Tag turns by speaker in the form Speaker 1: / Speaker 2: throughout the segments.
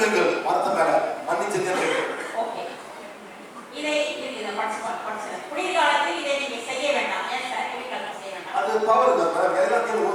Speaker 1: பிள்ளைகள் மரத்து
Speaker 2: மேல மன்னிச்சு அது பவர் தான்
Speaker 1: எல்லாத்தையும்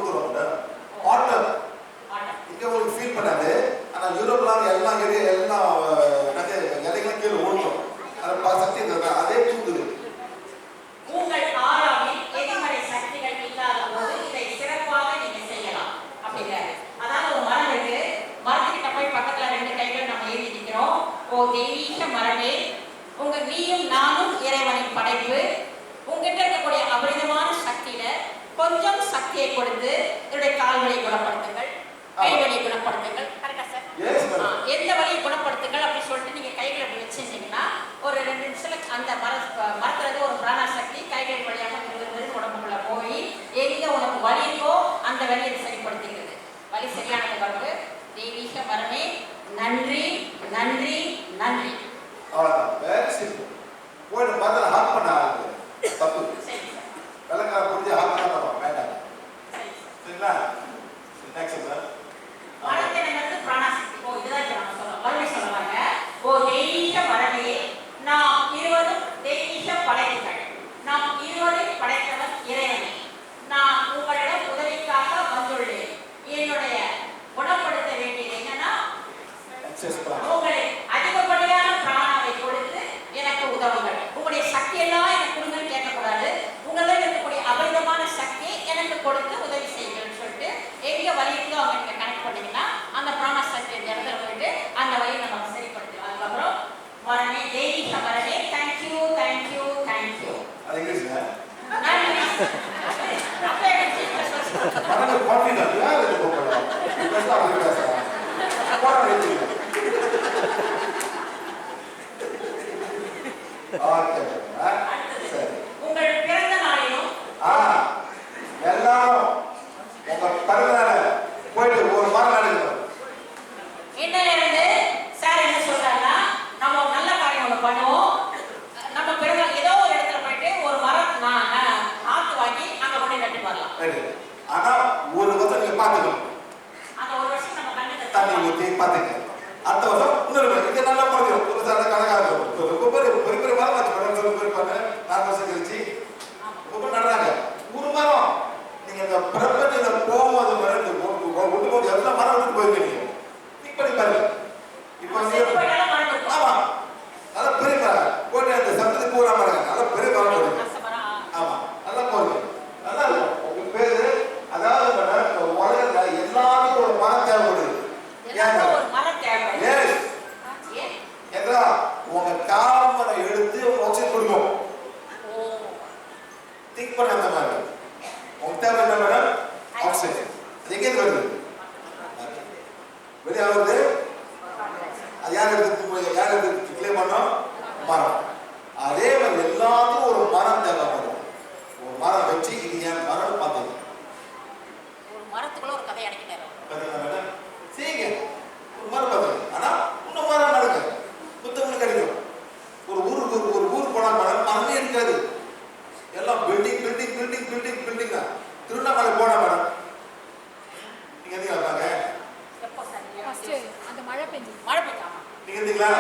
Speaker 2: കൊടുത്ത് பார்த்துக்க அடுத்த வருஷம் இன்னொரு இது நல்ல பழக்கம் என்ன மேடம் ஆக்சைடு. அது எங்கேருந்து வருது? வெளியே வருது? அது யார் எடுத்து யார் எடுத்து கிளை பண்ணோம்? மரம். அதே மாதிரி எல்லாத்துக்கும் ஒரு மரம் தேவைப்படும். ஒரு மரம் வச்சு இது ஏன் மரம் மலை போன மேடம். நீங்க
Speaker 1: இருந்தீங்களா பாருங்க
Speaker 2: நீங்க இருந்தீங்களா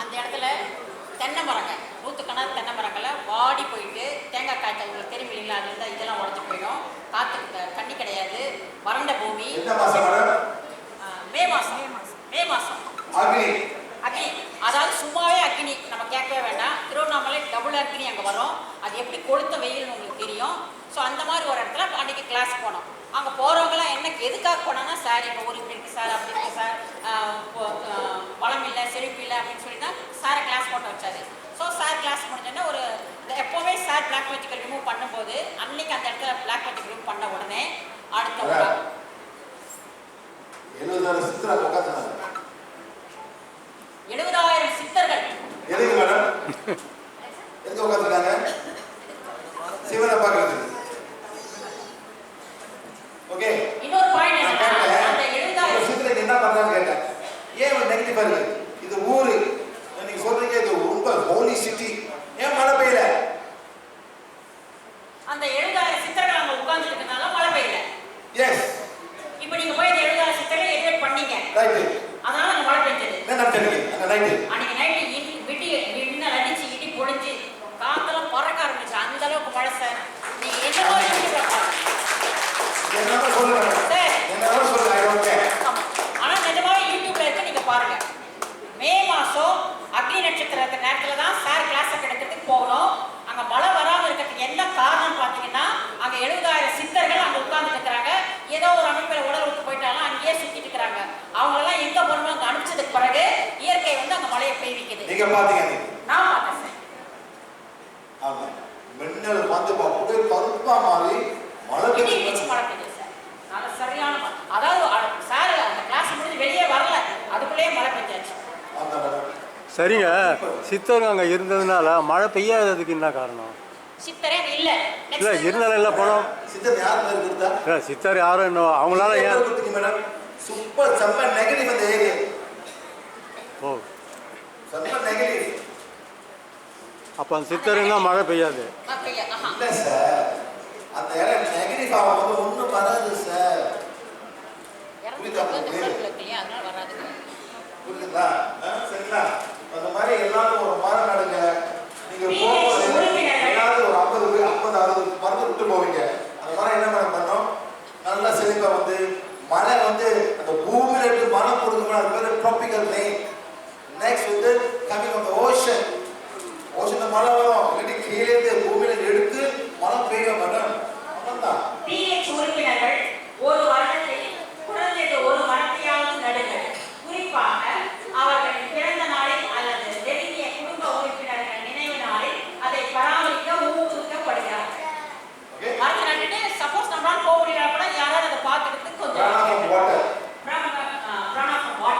Speaker 1: அந்த இடத்துல தென்னை மரங்க நூற்றுக்கணக்கு தென்னை மரங்களை வாடி போயிட்டு தேங்காய் காய்ச்சல் உங்களுக்கு இருந்தால் இதெல்லாம் உடஞ்சி போயிடும். காற்று தண்ணி கிடையாது. வறண்ட பூமி.
Speaker 2: எந்த
Speaker 1: மாதம் மே மாதம் மே மாதம்
Speaker 2: அக்னி.
Speaker 1: அதாவது சும்மாவே அக்னி. நம்ம கேட்கவே வேண்டாம். திருவண்ணாமலை டபுள் அக்னி அங்கே வரும். அது எப்படி கொளுத்த வெயில்னு உங்களுக்கு தெரியும். ஸோ அந்த மாதிரி ஒரு இடத்துல அன்றைக்கி கிளாஸ் போனோம். அங்கே போகிறவங்களாம் என்ன எதுக்காக போனாங்கன்னா சார் எங்கள் ஊர் இப்படி இருக்குது சார் அப்படி இருக்குது சார். பழம் இல்லை செழிப்பு இல்லை அப்படின்னு சொல்லி தான் சாரை கிளாஸ் போட்டு வச்சாரு. ஸோ சார் கிளாஸ் முடிஞ்சோடனே ஒரு எப்போவுமே சார் பிளாக் மேஜிக்கல் ரிமூவ் பண்ணும்போது அன்னைக்கு அந்த இடத்துல பிளாக் மேஜிக் ரிமூவ் பண்ண உடனே அடுத்த
Speaker 2: நெகட்டிவா இருக்கு. இது ஊரு. நீங்க சொல்றீங்க இது ரொம்ப ஹோலி சிட்டி ஏன் மழை பெய்யல?
Speaker 1: அந்த எழுபதாயிரம் சித்தர்கள் அங்க உட்கார்ந்து இருக்கனால மழை பெய்யல.
Speaker 2: எஸ்
Speaker 1: இப்போ நீங்க போய் அந்த எழுபதாயிரம் சித்தர்கள் எலிவேட் பண்ணீங்க.
Speaker 2: ரைட்டு
Speaker 1: அதனால அங்க மழை பெஞ்சது
Speaker 2: என்ன நடத்திருக்கு அந்த நைட்டு
Speaker 1: அன்னைக்கு நைட்டு இடி விடி மின்னல் அடிச்சு இடி பொழிஞ்சு காத்தெல்லாம் பறக்க ஆரம்பிச்சு. அந்த அளவுக்கு மழை சார் நீங்க பாருங்க
Speaker 2: என்னமா சொல்லுங்க
Speaker 1: சார்
Speaker 2: என்னமா சொல்லுங்க ஓகே
Speaker 1: ஆமா. ஆனா நிஜமாவே யூடியூப்ல இருக்கு நீங்க பாருங்க மே மாசம் அக்னி நட்சத்திரத்து நேரத்துல தான் சார் கிளாஸ் எடுக்கிறதுக்கு போகணும் அங்க மழை வராம இருக்கிறதுக்கு என்ன காரணம் பாத்தீங்கன்னா அங்க எழுபதாயிரம் சித்தர்கள் அங்க உட்கார்ந்து இருக்கிறாங்க ஏதோ ஒரு அமைப்பில் உடல் விட்டு போயிட்டாலும் அங்கேயே சுத்திட்டு இருக்கிறாங்க அவங்க எல்லாம் எங்க போகணும் அங்க அனுப்பிச்சதுக்கு பிறகு இயற்கை வந்து அங்க மழையை பெய்விக்குது
Speaker 2: நீங்க பாத்தீங்க நீங்க.
Speaker 1: நான் பார்த்தேன் சார்.
Speaker 2: ஆமா. மின்னல் வந்து அப்படியே கருப்பா மாறி மழை
Speaker 1: இடி
Speaker 2: பெய்யுது.
Speaker 1: இடிச்சு மழை பெய்யுது சார். நல்ல சரியான மழை. அதாவது அ- சார் அந்த கிளாஸ் முடிஞ்சு வெளியே வரல. அதுக்குள்ளேயே மழை பெஞ்சாச்சு.
Speaker 2: அந்த மேடம்
Speaker 3: சரிங்க. சித்தர் அங்கே இருந்ததுனால மழை பெய்யாததுக்கு என்ன காரணம்?
Speaker 1: சித்தரே இல்ல.
Speaker 3: இருந்தாலும் இல்லை போனோம்
Speaker 2: சித்தர் யார் மேல கொடுத்தா?
Speaker 3: இல்லை சித்தர் யாரும் இன்னும் அவங்களால ஏன்
Speaker 2: சூப்பர் செம்ம நெகட்டிவ் அந்த ஏரியா
Speaker 3: ஓ
Speaker 2: செம்ம நெகட்டிவ்
Speaker 3: அப்போ அந்த சித்தர் இருந்தால் மழை பெய்யாது.
Speaker 2: இல்ல சார். அந்த இடம் நெகட்டிவ் ஆகும்போது ஒண்ணும் வராது சார்.
Speaker 1: வராதுங்க.
Speaker 2: புரியுதுங்களா ஆ, சரிங்களா அந்த மாதிரி எல்லாரும் ஒரு மரம் நடுங்க. நீங்க போகும்போது. எல்லாரும் ஒரு ஐம்பது பேர் ஐம்பது அறுபது மரத்தை விட்டு போவீங்க. அந்த மரம் என்ன பண்ணும்? நல்ல செழிப்பா வந்து மழை வந்து அந்த பூமியில இருந்து மரம் கொடுக்கணும் அது பேர் ட்ராபிக்கல் ரெயின் நெக்ஸ்ட் வந்து கமிங் ஆஃப்